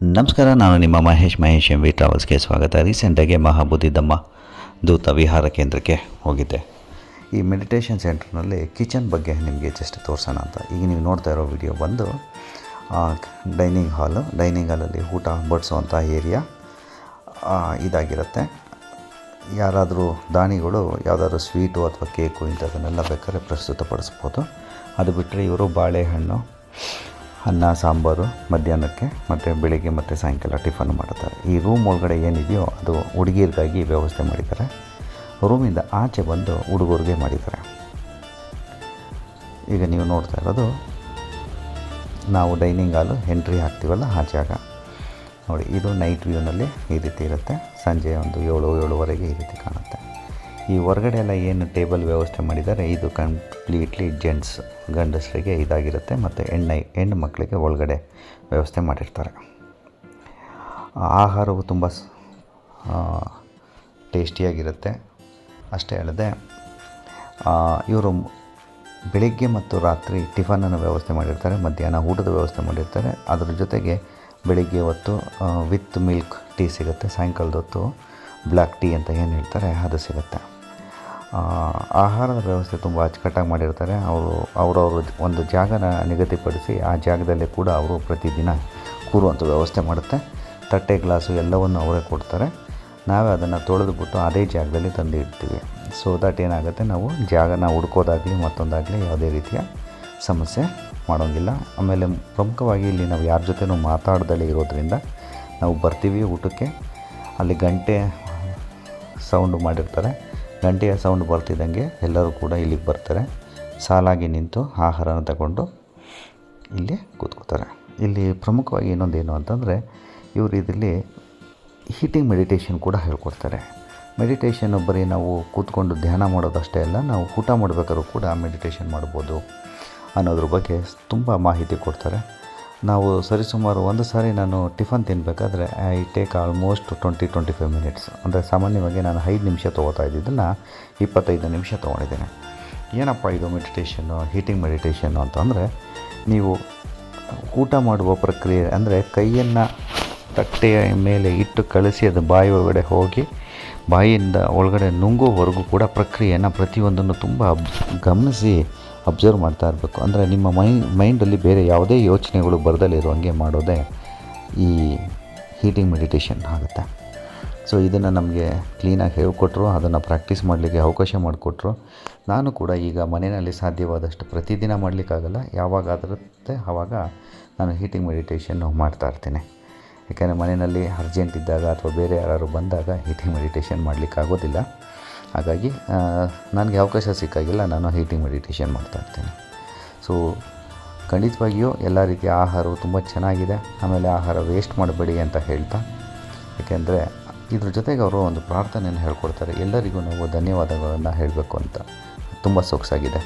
ನಮಸ್ಕಾರ, ನಾನು ನಿಮ್ಮ ಮಹೇಶ್ ಮಹೇಶ್ ಎಂ ವಿ ಟ್ರಾವೆಲ್ಸ್ಗೆ ಸ್ವಾಗತ. ರೀಸೆಂಟಾಗಿ ಮಹಾಬುದ್ಧಿದಮ್ಮ ದೂತ ವಿಹಾರ ಕೇಂದ್ರಕ್ಕೆ ಹೋಗಿದ್ದೆ. ಈ ಮೆಡಿಟೇಷನ್ ಸೆಂಟರ್ನಲ್ಲಿ ಕಿಚನ್ ಬಗ್ಗೆ ನಿಮಗೆ ಜಸ್ಟ್ ತೋರಿಸೋಣ ಅಂತ. ಈಗ ನೀವು ನೋಡ್ತಾ ಇರೋ ವಿಡಿಯೋ ಬಂದು ಡೈನಿಂಗ್ ಹಾಲು ಡೈನಿಂಗ್ ಹಾಲಲ್ಲಿ ಊಟ ಬಡಿಸುವಂಥ ಏರಿಯಾ ಇದಾಗಿರುತ್ತೆ. ಯಾರಾದರೂ ದಾನಿಗಳು ಯಾವುದಾದ್ರು ಸ್ವೀಟು ಅಥವಾ ಕೇಕು ಇಂಥದನ್ನೆಲ್ಲ ಬೇಕಾದ್ರೆ ಪ್ರಸ್ತುತಪಡಿಸ್ಬೋದು. ಅದು ಬಿಟ್ಟರೆ ಇವರು ಬಾಳೆಹಣ್ಣು ಅನ್ನ, ಸಾಂಬಾರು, ಮಧ್ಯಾಹ್ನಕ್ಕೆ ಮತ್ತು ಬೆಳಿಗ್ಗೆ ಮತ್ತು ಸಾಯಂಕಾಲ ಟಿಫನ್ ಮಾಡ್ತಾರೆ ಈ ರೂಮ್ ಒಳಗಡೆ ಏನಿದೆಯೋ ಅದು ಹುಡುಗಿಯರಿಗಾಗಿ ವ್ಯವಸ್ಥೆ ಮಾಡಿದ್ದಾರೆ. ರೂಮಿಂದ ಆಚೆ ಬಂದು ಹುಡುಗರಿಗೆ ಮಾಡಿದ್ದಾರೆ. ಈಗ ನೀವು ನೋಡ್ತಾ ಇರೋದು, ನಾವು ಡೈನಿಂಗ್ ಹಾಲು ಎಂಟ್ರಿ ಹಾಕ್ತೀವಲ್ಲ ಆ ಜಾಗ. ನೋಡಿ, ಇದು ನೈಟ್ ವ್ಯೂನಲ್ಲಿ ಈ ರೀತಿ ಇರುತ್ತೆ. ಸಂಜೆ ಒಂದು ಏಳು, ಏಳುವರೆಗೆ ಈ ರೀತಿ ಕಾಣುತ್ತೆ. ಈ ಹೊರಗಡೆ ಎಲ್ಲ ಏನು ಟೇಬಲ್ ವ್ಯವಸ್ಥೆ ಮಾಡಿದ್ದಾರೆ, ಇದು ಕಂಪ್ಲೀಟ್ಲಿ ಜೆಂಟ್ಸ್ ಗಂಡಸರಿಗೆ ಇದಾಗಿರುತ್ತೆ ಮತ್ತು ಹೆಣ್ಣು ಹೆಣ್ಣು ಮಕ್ಕಳಿಗೆ ಒಳಗಡೆ ವ್ಯವಸ್ಥೆ ಮಾಡಿರ್ತಾರೆ. ಆಹಾರವು ತುಂಬ ಟೇಸ್ಟಿಯಾಗಿರುತ್ತೆ. ಅಷ್ಟೇ ಅಲ್ಲದೆ ಇವರು ಬೆಳಿಗ್ಗೆ ಮತ್ತು ರಾತ್ರಿ ಟಿಫನನ್ನು ವ್ಯವಸ್ಥೆ ಮಾಡಿರ್ತಾರೆ, ಮಧ್ಯಾಹ್ನ ಊಟದ ವ್ಯವಸ್ಥೆ ಮಾಡಿರ್ತಾರೆ. ಅದರ ಜೊತೆಗೆ ಬೆಳಿಗ್ಗೆ ಹೊತ್ತು ವಿತ್ ಮಿಲ್ಕ್ ಟೀ ಸಿಗುತ್ತೆ, ಸಾಯಂಕಾಲದ ಹೊತ್ತು ಬ್ಲ್ಯಾಕ್ ಟೀ ಅಂತ ಏನು ಹೇಳ್ತಾರೆ, ಅದು ಸಿಗುತ್ತೆ. ಆಹಾರದ ವ್ಯವಸ್ಥೆ ತುಂಬ ಅಚ್ಚುಕಟ್ಟಾಗಿ ಮಾಡಿರ್ತಾರೆ. ಅವರು, ಅವರವರು ಒಂದು ಜಾಗನ ನಿಗದಿಪಡಿಸಿ ಆ ಜಾಗದಲ್ಲೇ ಕೂಡ ಅವರು ಪ್ರತಿದಿನ ಕೂರುವಂಥ ವ್ಯವಸ್ಥೆ ಮಾಡುತ್ತೆ. ತಟ್ಟೆ, ಗ್ಲಾಸು ಎಲ್ಲವನ್ನು ಅವರೇ ಕೊಡ್ತಾರೆ. ನಾವೇ ಅದನ್ನು ತೊಳೆದುಬಿಟ್ಟು ಅದೇ ಜಾಗದಲ್ಲಿ ತಂದು ಇಡ್ತೀವಿ. ಸೊ ದಟ್ ಏನಾಗುತ್ತೆ? ನಾವು ಜಾಗನ ಹುಡ್ಕೋದಾಗಲಿ ಮತ್ತೊಂದಾಗಲಿ ಯಾವುದೇ ರೀತಿಯ ಸಮಸ್ಯೆ ಮಾಡೋಂಗಿಲ್ಲ. ಆಮೇಲೆ ಪ್ರಮುಖವಾಗಿ ಇಲ್ಲಿ ನಾವು ಯಾರ ಜೊತೆನೂ ಮಾತಾಡ್ದಲೇ ಇರೋದ್ರಿಂದ ನಾವು ಬರ್ತೀವಿ ಊಟಕ್ಕೆ. ಅಲ್ಲಿ ಗಂಟೆ ಸೌಂಡು ಮಾಡಿರ್ತಾರೆ. ಗಂಟೆಯ ಸೌಂಡ್ ಬರ್ತಿದ್ದಂಗೆ ಎಲ್ಲರೂ ಕೂಡ ಇಲ್ಲಿಗೆ ಬರ್ತಾರೆ. ಸಾಲಾಗಿ ನಿಂತು ಆಹಾರನ ತಗೊಂಡು ಇಲ್ಲಿ ಕೂತ್ಕೋತಾರೆ ಇಲ್ಲಿ ಪ್ರಮುಖವಾಗಿ ಇನ್ನೊಂದೇನು ಅಂತಂದರೆ ಇವರು ಇದರಲ್ಲಿ ಹೀಟಿಂಗ್ ಮೆಡಿಟೇಷನ್ ಕೂಡ ಹೇಳ್ಕೊಡ್ತಾರೆ. ಮೆಡಿಟೇಷನ್ ಬರೀ ನಾವು ಕೂತ್ಕೊಂಡು ಧ್ಯಾನ ಮಾಡೋದಷ್ಟೇ ಅಲ್ಲ, ನಾವು ಊಟ ಮಾಡಬೇಕಾದ್ರೂ ಕೂಡ ಮೆಡಿಟೇಷನ್ ಮಾಡ್ಬೋದು ಅನ್ನೋದ್ರ ಬಗ್ಗೆ ತುಂಬ ಮಾಹಿತಿ ಕೊಡ್ತಾರೆ. ನಾವು ಸರಿಸುಮಾರು ಒಂದು ಸಾರಿ ನಾನು tiffin ತಿನ್ನಬೇಕಾದ್ರೆ I take almost twenty twenty five minutes. ಅಂದರೆ ಸಾಮಾನ್ಯವಾಗಿ ನಾನು ಐದು ನಿಮಿಷ ತೊಗೋತಾ ಇದ್ದಿದ್ದನ್ನು ಇಪ್ಪತ್ತೈದು ನಿಮಿಷ ತೊಗೊಂಡಿದ್ದೇನೆ. ಏನಪ್ಪ ಇದು ಮೆಡಿಟೇಷನ್ನು, ಹೀಟಿಂಗ್ ಮೆಡಿಟೇಷನ್ನು ಅಂತಂದರೆ ನೀವು ಊಟ ಮಾಡುವ ಪ್ರಕ್ರಿಯೆ ಅಂದರೆ ಕೈಯನ್ನು ತಟ್ಟೆಯ ಮೇಲೆ ಇಟ್ಟು ಕಳಿಸಿ ಅದು ಬಾಯಿ ಒಳಗಡೆ ಹೋಗಿ ಬಾಯಿಯಿಂದ ಒಳಗಡೆ ನುಂಗುವವರೆಗೂ ಕೂಡ ಪ್ರಕ್ರಿಯೆಯನ್ನು ಪ್ರತಿಯೊಂದನ್ನು ತುಂಬ ಗಮನಿಸಿ ಅಬ್ಸರ್ವ್ ಮಾಡ್ತಾ ಇರಬೇಕು. ಅಂದರೆ ನಿಮ್ಮ ಮೈ, ಮೈಂಡಲ್ಲಿ ಬೇರೆ ಯಾವುದೇ ಯೋಚನೆಗಳು ಬರದಲ್ಲಿರುವಂಗೆ ಮಾಡೋದೇ ಈ ಹೀಟಿಂಗ್ ಮೆಡಿಟೇಷನ್ ಆಗುತ್ತೆ. ಸೊ, ಇದನ್ನು ನಮಗೆ ಕ್ಲೀನಾಗಿ ಹೇಳಿಕೊಟ್ರು, ಅದನ್ನು ಪ್ರಾಕ್ಟೀಸ್ ಮಾಡಲಿಕ್ಕೆ ಅವಕಾಶ ಮಾಡಿಕೊಟ್ರು. ನಾನು ಕೂಡ ಈಗ ಮನೆಯಲ್ಲಿ ಸಾಧ್ಯವಾದಷ್ಟು ಪ್ರತಿದಿನ ಮಾಡಲಿಕ್ಕಾಗಲ್ಲ ಯಾವಾಗಾದರೂ ಆವಾಗ ನಾನು ಹೀಟಿಂಗ್ ಮೆಡಿಟೇಷನ್ನು ಮಾಡ್ತಾ ಇರ್ತೀನಿ. ಯಾಕೆಂದರೆ ಮನೆಯಲ್ಲಿ ಅರ್ಜೆಂಟ್ ಇದ್ದಾಗ ಅಥವಾ ಬೇರೆ ಯಾರು ಬಂದಾಗ ಹೀಟಿಂಗ್ ಮೆಡಿಟೇಷನ್ ಮಾಡಲಿಕ್ಕಾಗೋದಿಲ್ಲ. ಹಾಗಾಗಿ ನನಗೆ ಅವಕಾಶ ಸಿಕ್ಕಾಗಿಲ್ಲ. ನಾನು ಹೀಟಿಂಗ್ ಮೆಡಿಟೇಷನ್ ಮಾಡ್ತಾ ಇರ್ತೀನಿ. ಸೊ ಖಂಡಿತವಾಗಿಯೂ ಎಲ್ಲ ರೀತಿಯ ಆಹಾರವು ತುಂಬ ಚೆನ್ನಾಗಿದೆ. ಆಮೇಲೆ ಆಹಾರ ವೇಸ್ಟ್ ಮಾಡಬೇಡಿ ಅಂತ ಹೇಳ್ತಾ ಏಕೆಂದರೆ ಇದ್ರ ಜೊತೆಗೆ ಅವರು ಒಂದು ಪ್ರಾರ್ಥನೆಯನ್ನು ಹೇಳ್ಕೊಡ್ತಾರೆ. ಎಲ್ಲರಿಗೂ ನಾವು ಧನ್ಯವಾದಗಳನ್ನು ಹೇಳಬೇಕು ಅಂತ. ತುಂಬ ಸೊಗಸಾಗಿದೆ.